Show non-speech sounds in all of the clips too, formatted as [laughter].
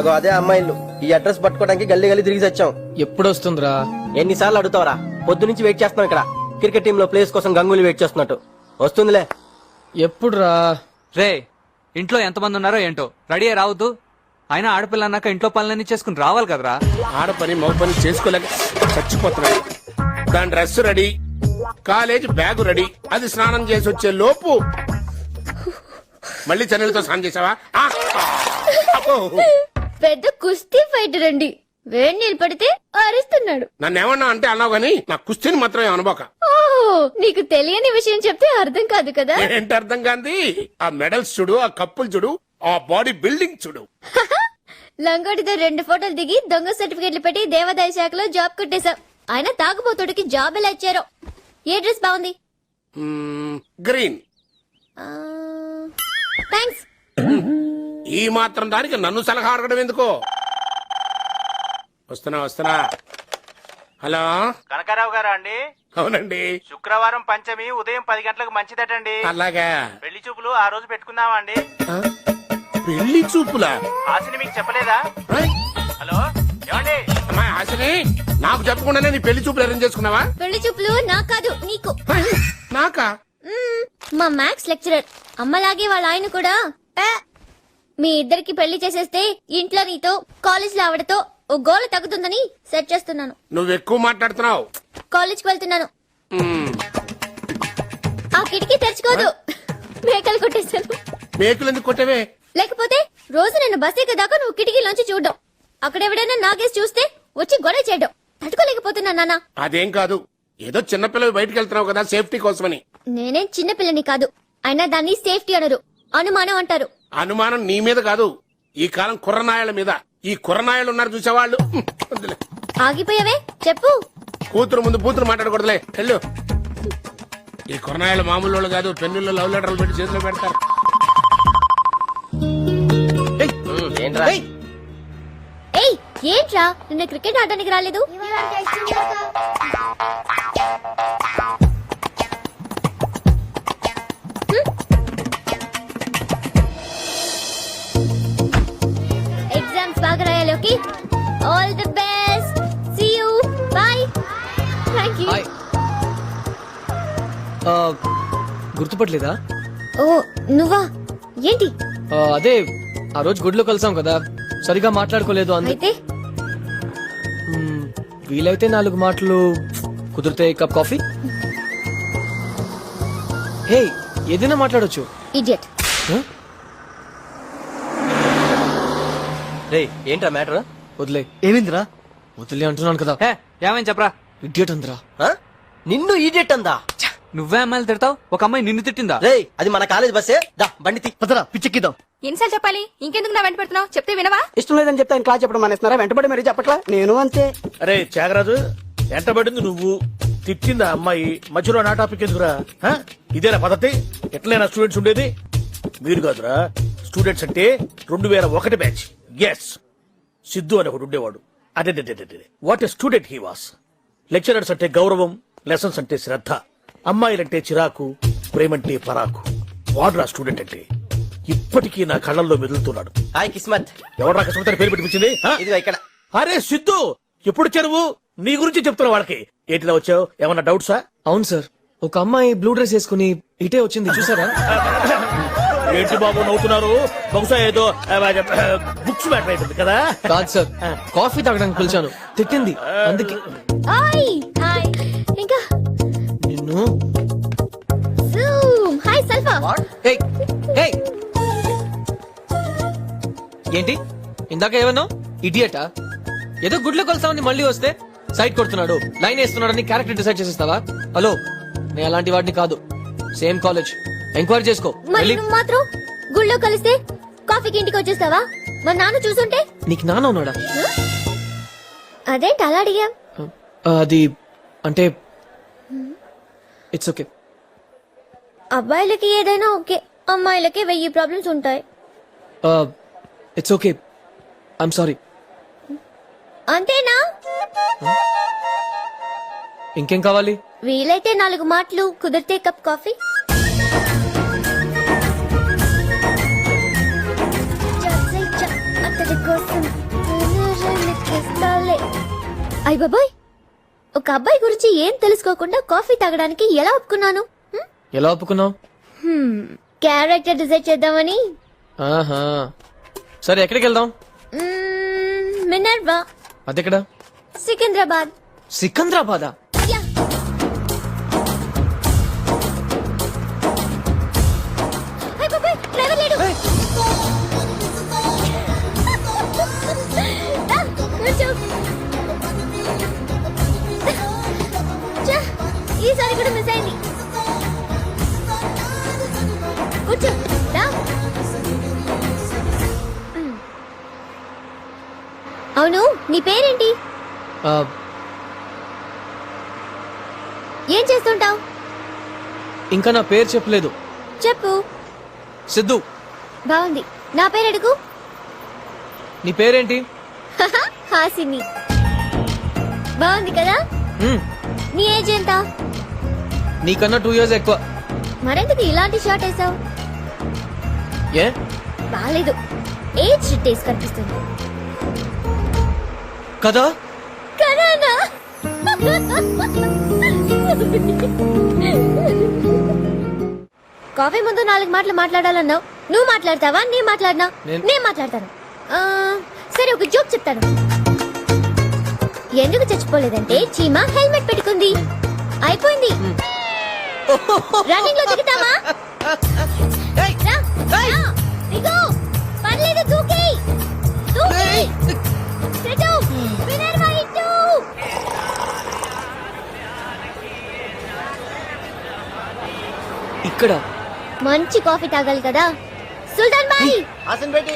అగో అదే అమ్మాయిలు. ఈ అడ్రస్ పట్టుకోవడానికి గల్లీ గల్లీ తిరిగి వచ్చాం ఎప్పుడు వస్తుందిరా ఎన్నిసార్లు అడుగుతావరా? పొద్దు నుంచి వెయిట్ చేస్తున్నాం ఇక్కడ. క్రికెట్ టీమ్లో ప్లేస్ కోసం గంగూలీ వెయిట్ చేస్తున్నట్టు. వస్తుందిలే. ఎప్పుడురా? రే ఇంట్లో ఎంతమంది ఉన్నారో ఏంటో? రెడీ అయ్యి రావద్దు. అయినా ఆడపిల్ల అన్నాక ఇంట్లో పనులన్నీ చేసుకుని రావాలి కదరా? ఆడ పని మగ పని చేసుకోలేక చచ్చిపోతున్నాడు దాని dress ready college bag ready. అది స్నానం చేసి వచ్చే లోపు. మళ్ళీ చెన్నెలతో స్నానం చేసావా? ఆ! అబ్బో! పెద్ద కుస్తీ ఫైటర్ అండి. వేడి నీళ్ళు పడితే అరుస్తున్నాడు. నన్ను ఏమన్నా అంటే అన్నావు గానీ నా కుస్తీని మాత్రం ఓహో నీకు తెలియని విషయం చెప్తే అర్థం కాదు కదా? ఏంటి అర్థం కాంది? ఆ మెడల్స్ చూడు ఆ కప్పులు చూడు ఆ బాడీ బిల్డింగ్ చూడు. లంగోటితో రెండు ఫోటోలు దిగి దొంగ సర్టిఫికెట్లు పెట్టి దేవాదాయ శాఖలో జాబ్ కొట్టేశాం. ఆయన తాగుబోతుడికి జాబ్ ఎలా ఇచ్చారో? ఏ డ్రెస్ బాగుంది? గ్రీన్. థ్యాంక్స్ ఈ మాత్రం దానికి నన్ను సలహా అడగడం ఎందుకో? వస్తున్నా వస్తున్నా. హలో? కనకారావు గారా అండి? అవునండి. శుక్రవారం పంచమి ఉదయం పది గంటలకు మంచిదటండి. అలాగా. పెళ్ళి చూపులు ఆ రోజు పెట్టుకుందామా అండి ఆ? పెళ్ళి చూపులా? ఆశని మీకు చెప్పలేదా? హలో? ఏమండి? అమ్మాయి హాసిని నాకు చెప్పకుండానే నీ పెళ్ళి చూపులు అరేంజ్ చేసుకున్నావా? పెళ్ళి చూపులు నాకు. కాదు నీకు? నాకా మా మ్యాథ్స్ లెక్చరర్ అమ్మలాగే వాళ్ళ ఆయన కూడా. "ఏ, మీ ఇద్దరికి పెళ్ళి చేసేస్తే ఇంట్లో నీతో కాలేజ్లో ఆవిడతో ఓ గోల తగ్గుతుందని సెట్ చేస్తున్నాను. నువ్వు ఎక్కువ మాట్లాడుతున్నావు కాలేజ్కి వెళ్తున్నాను. మ్మ్. ఆ కిటికీ తెరుచుకోదు. మేకలు కొట్టేశాను మేకులు ఎందుకు కొట్టవే? లేకపోతే రోజు నేను బస్ ఎక్కదాకా నువ్వు కిటికీలోంచి చూడడం. అక్కడ ఎవడైనా నాగేసి చూస్తే వచ్చి గొడవ చేయడం. తట్టుకోలేకపోతున్నా నాన్న. అదేం కాదు. ఏదో చిన్నపిల్లలు బయటికి వెళ్తున్నావు కదా సేఫ్టీ కోసమని. నేనేం చిన్నపిల్లని కాదు. అయినా దాన్ని సేఫ్టీ అనరు. అనుమానం అంటారు. అనుమానం నీ మీద కాదు. ఈ కాలం కుర్రనాయల మీద. ఈ కుర్రనాయలు ఉన్నారు చూసేవాళ్ళు. ఆగిపోయావే? చెప్పు. కూతురు ముందు కూతురు మాట్లాడకూడదులే. వెళ్ళు. ఈ కుర్రనాయలు మామూలు వాళ్ళు కాదు పెన్నుల్లో లవ్ లెటర్లు పెట్టి చేతిలో పెడతారు. ఉమ్, ఏంట్రా? ఏయ్! ఏంట్రా? నిన్న క్రికెట్ ఆడడానికి రాలేదు. All the best see you bye thank you hi ఆ, గుర్తుపట్టలేదా? ఓ నువ్వా? ఏంటి? ఆ, అదే ఆ రోజు గుడిలో కలిసాం కదా. సరిగా మాట్లాడుకోలేదు అందు. అయితే? మ్మ్, వీలైతే నాలుగు మాటలు. కుదిరితే కప్ కాఫీ? హే ఏదైనా మాట్లాడొచ్చు. ఇడియట్ హ? రే ఏంట్రా మ్యాటర్? వదిలే. ఏమైందిరా? వదిలే అంటున్నాను కదా. హే ఏమని చెప్పరా? ఇడియట్ అందరా. నిన్ను ఈడియట్ అందా? నువ్వే అమ్మాయిలు తిడతావు? ఒక అమ్మాయి నిన్ను తిట్టిందా? రే అది మన కాలేజ్ బస్సే. దా బండి తీ. పదరా పిచ్చెక్కిద్దాం. ఎన్నిసార్లు చెప్పాలి? ఇంకెందుకు నా వెంట పెడుతున్నావు? చెప్తే వినవా? ఇష్టం లేదని చెప్తే ఆయన క్లాస్ చెప్పడం మానేస్తున్నారా? వెంటబడి మరీ చెప్పట్లా? నేను అంతే. అరే త్యాగరాజు ఎంటబడింది నువ్వు. తిట్టింది ఆ అమ్మాయి. మధ్యలో నా టాపిక్ ఎందుకురా? హ? ఇదేనా పద్ధతి? ఎట్లైనా స్టూడెంట్స్ ఉండేది? మీరు కాదురా. స్టూడెంట్స్ అంటే రెండు వేల ఒకటి బ్యాచ్ ఎస్ సిద్ధు అని ఒకడు ఉండేవాడు. అదే what a student he was lecturers అంటే గౌరవం లెసన్స్ అంటే శ్రద్ధ. అమ్మాయిలంటే చిరాకు ప్రేమంటే పరాకు. వాడురా స్టూడెంట్ అంటే. ఇప్పటికీ నా కళ్ళల్లో మెదులుతున్నాడు. హాయ్ కిస్మత్. ఎవరు నాకు సుందర పేరు పెట్టించింది హ? ఇదిగో ఇక్కడ. అరే సిద్ధు! ఎప్పుడు చెరువు నీ గురించి చెప్తున్నా వాళ్ళకి. ఏంటిలా వచ్చావు? ఏమన్నా డౌట్సా అవును సార్. ఒక అమ్మాయి బ్లూ డ్రెస్ వేసుకుని ఇటే వచ్చింది. చూసారా? [laughs] ఏంటి బాబు నవ్వుతున్నారు? బహుశా ఏదో బుక్స్ మ్యాటర్ అయిపోయింది కదా? కాదు సార్ కాఫీ తాగడానికి పిలిచాను. తిట్టింది. అందుకే. Hi hi. ఇంకా? నిన్ను? జూమ్. హాయ్ సల్ఫా. ఏయ్ ఏయ్ ఏంటి? ఇందాక ఏమన్నావు? ఇడియటా? ఏదో గుడ్లో కొలుసామని మళ్ళీ వస్తే సైట్ కొడుతున్నాడు. లైన్ వేస్తున్నాడని క్యారెక్టర్ డిసైడ్ చేసేస్తావా? హలో నేను అలాంటి వాడిని కాదు. Same college. ఎంక్వైరీ చేసుకో. మరి నువ్వు మాత్రం గుళ్ళో కలిస్తే కాఫీకి ఇంటికి వచ్చేస్తావా? మా నాన్న చూసుంటే? నీకు నాన్న ఉన్నాడా? అదేంటి అలా అడిగా అది అంటే ఇట్స్ ఓకే. అబ్బాయిలకి ఏదైనా ఓకే. అమ్మాయిలకి వెయ్యి ప్రాబ్లమ్స్ ఉంటాయి. It's okay. I'm sorry. అంతేనా? ఇంకేం కావాలి? వీలైతే నాలుగు మాటలు కుదిరితే కప్ కాఫీ. కోసం. అయ్ బాబాయ్ ఒక అబ్బాయి గురించి ఏం తెలుసుకోకుండా కాఫీ తాగడానికి ఎలా ఒప్పుకున్నాను? ఎలా ఒప్పుకున్నావు? క్యారెక్టర్ డిసైడ్ చేద్దామని. ఆహా. సరే ఎక్కడికి వెళ్దాం? మినర్వా. అదెక్కడ? సికింద్రాబాద్. సికంద్రాబాదా? నీ పేరేంటి? ఏం చేస్తుంటావు? ఇంకా నా పేరు చెప్పలేదు. చెప్పు. సిద్ధు. బాగుంది. నా పేరు అడుగు. నీ పేరేంటి? హాసిని. బాగుంది కదా? నీ ఏజ్ ఎంత? నీకన్నా టూ ఇయర్స్ ఎక్కువ. మరెందుకు ఇలాంటి షార్ట్ వేసావు? ఏ? బాలేదు. ఏజ్ టేస్ట్ కనిపిస్తుంది. కదా? కరానా? కాఫీ ముందు నాలుగు మాటలు మాట్లాడాలన్నావు. నువ్వు మాట్లాడతావా? నేను మాట్లాడినా? నేను- మాట్లాడతాను. ఆ, సరే ఒక జోక్ చెప్తాను. ఎందుకు చచ్చిపోలేదంటే చీమ హెల్మెట్ పెట్టుకుంది. అయిపోయింది. రన్నింగ్లో దిగుతామా ఇక్కడ. మంచి కాఫీ తాగాలి కదా. సుల్తాన్ బాయ్ హాసన్ బేటి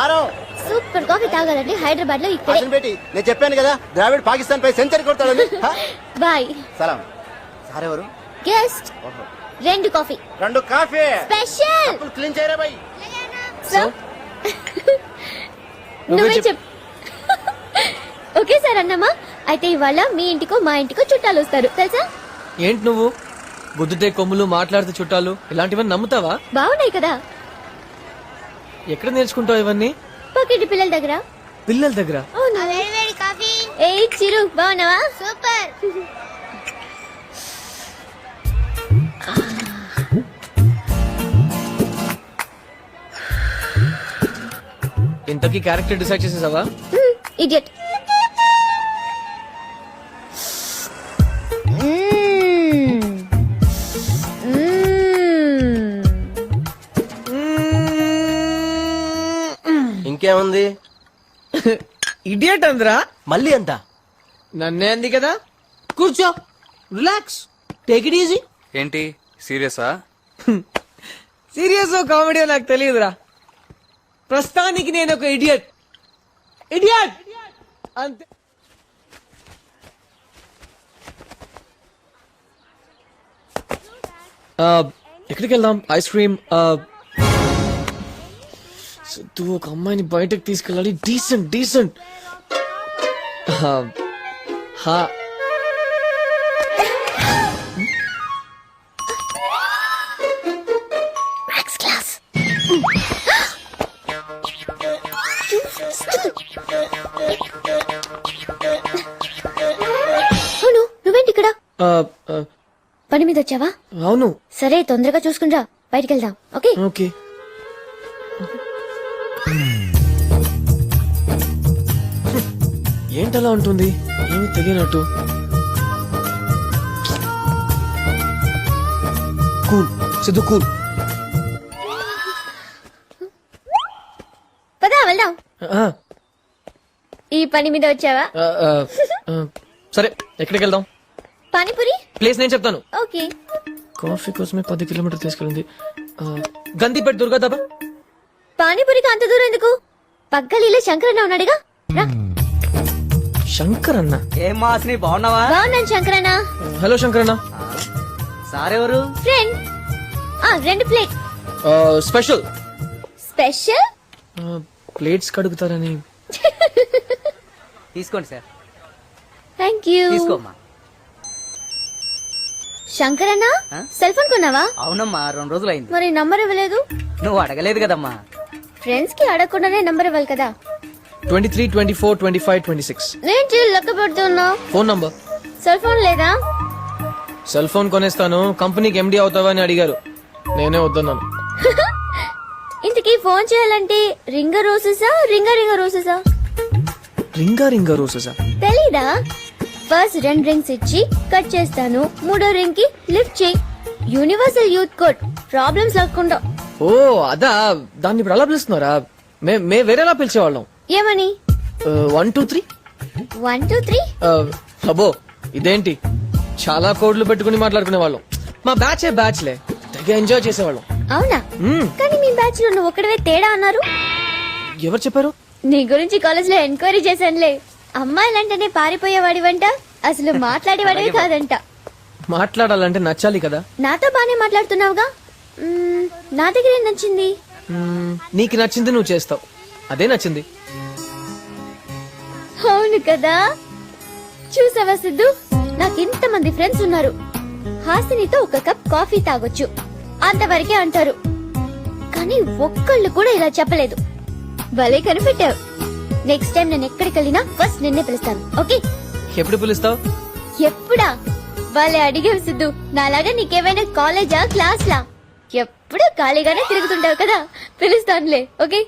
ఆరో! సూపర్ కాఫీ తాగాలంటే హైదరాబాద్లో ఇక్కడే. హాసన్ బేటి నేను చెప్పాను కదా ద్రావిడ్ పాకిస్తాన్ పై సెంచరీ కొడతాడని? [laughs] బాయ్. సలాం. సార్ ఎవరు గెస్ట్ రెండు కాఫీ. రెండు కాఫీ! స్పెషల్! క్లీన్ చేయరా బై సో? నువ్వే చెప్పు. చెప్ [laughs] ఓకే సార్ అన్నమా అయితే ఇవాళ మీ ఇంటికో మా ఇంటికో చుట్టాలు వస్తారు. తెలుసా? ఏంటి నువ్వు? గుద్దుతే కొమ్ములు మాట్లాడితే చుట్టాలు ఇలాంటివన్నీ నమ్ముతావా? బాగున్నాయి కదా. ఎక్కడ నేర్చుకుంటావు ఇవన్నీ? పక్కింటి పిల్లల దగ్గర. పిల్లల దగ్గర? ఏ చిరు బాగున్నావా? సూపర్. ఇంతకీ క్యారెక్టర్ డిసైడ్ చేసేసావా? ఇడియట్. ఇడియట్ అందరా? మళ్ళీ అంత. నన్నే అంది కదా? కూర్చో రిలాక్స్. టేక్ ఇట్ ఈజీ ఏంటి? సీరియసా? సీరియస్ కామెడీ నాకు తెలియదురా. ప్రస్తుతానికి నేను ఒక ఇడియట్. ఇడియట్! అంతే. ఆ, ఎక్కడికి వెళ్దాం? ఐస్ క్రీమ్ ఆ, సిద్ధు ఒక అమ్మాయిని బయటకు తీసుకెళ్ళాలి. డీసెంట్ డీసెంట్ హా అవును నువ్వేంటి ఇక్కడ? పని మీద వచ్చావా? అవును. సరే తొందరగా చూసుకునిరా బయటికి వెళ్దాం. ఓకే? ఓకే. ఏంటలా ఉంటుంది? ఏమీ తెలియనట్టు. Cool Siddhu cool. పదా వెళ్దాం. ఈ పని మీద వచ్చావా? సరే ఎక్కడికి వెళ్దాం? పానీపూరి? ప్లేస్ నేను చెప్తాను. ఓకే. కాఫీ కోసమే పది కిలోమీటర్ తీసుకెళ్ళింది. గందిపేట దుర్గా దాబా పానీపూరికి అంత దూరం ఎందుకు? పగ్గలీలో శంకరన్న ఉన్నాడుగా. రా. శంకర్ అన్న ఏం మాస్ని బాగున్నావా? బాగున్నాను శంకరన్న. హలో శంకర్ అన్న సారెవరు? ఫ్రెండ్. ఆ రెండు ప్లేట్. ఆ, స్పెషల్. స్పెషల్? ఆ, ప్లేట్స్ కడుగుతారని. [laughs] తీసుకోండి సార్. థ్యాంక్ యూ తీసుకోమ్మా. శంకరన్న సెల్ ఫోన్ కొన్నావా? అవునమ్మా రెండు రోజులు అయింది మరి నంబర్ ఇవ్వలేదు? నువ్వు అడగలేదు కదమ్మా. ఫ్రెండ్స్కి అడగకుండానే నంబర్ ఇవ్వాలి కదా. Twenty three twenty four twenty five twenty six నేను లెక్క పెడుతున్నా ఫోన్ నంబర్ సెల్ ఫోన్ లేదా? సెల్ ఫోన్ కొనేస్తాను. కంపెనీకి ఎండి అవుతావా అని అడిగారు. నేనే వద్దన్నాను. [laughs] ఇంతకీ ఫోన్ చేయాలంటే రింగ రోసెసా రింగ రింగ రోసెసా రింగా రింగా రోజెసా తెలీదా? ఫస్ట్ రెండు రింగ్స్ ఇచ్చి కట్ చేస్తాను. మూడో రింగ్కి లిఫ్ట్ చేయి. Universal youth code. ప్రాబ్లమ్స్ లేకుండా. ఓ అదా. దాన్ని ఇప్పుడు అలా పిలుస్తున్నారా? మే మే వేరేలా పిలిచేవాళ్ళం. ఏమని? One two three. One two three? అబ్బో ఇదేంటి? చాలా కోడ్లు పెట్టుకుని మాట్లాడుకునే వాళ్ళం మా బ్యాచ్ ఏ బ్యాచ్ లే తెగ ఎంజాయ్ చేసేవాళ్ళం. అవునా. కానీ మీ బ్యాచ్లో నువ్వు ఒక్కడవే తేడా అన్నారు. ఎవరు చెప్పారు? నీ గురించి కాలేజ్లో ఎంక్వైరీ చేశానులే. అమ్మాయిలంటేనే పారిపోయేవాడి వంట అసలు [laughs] మాట్లాడేవాడివి కాదంట. మాట్లాడాలంటే నచ్చాలి కదా? నాతో బానే మాట్లాడుతున్నావుగా? మ్మ్, నా దగ్గర ఏం నచ్చింది? మ్మ్, నీకు నచ్చింది నువ్వు చేస్తావు. అదే నచ్చింది. అవును కదా? చూసావా సిద్ధు? నాకు ఇంతమంది ఫ్రెండ్స్ ఉన్నారు. హాసినితో ఒక కప్ కాఫీ తాగొచ్చు. అంతవరకే అంటారు. కానీ ఒక్కళ్ళు కూడా ఇలా చెప్పలేదు. భలే కనిపెట్టావు. నెక్స్ట్ టైం నేను ఎక్కడికి వెళ్ళినా ఫస్ట్ నిన్నే పిలుస్తాను ఓకే ఎప్పుడు పిలుస్తావు? ఎప్పుడా? భలే అడిగావు సిద్ధు నాలాగా నీకేమైనా కాలేజా క్లాస్ లా ఎప్పుడు ఖాళీగానే తిరుగుతుంటావు కదా పిలుస్తానులే ఓకే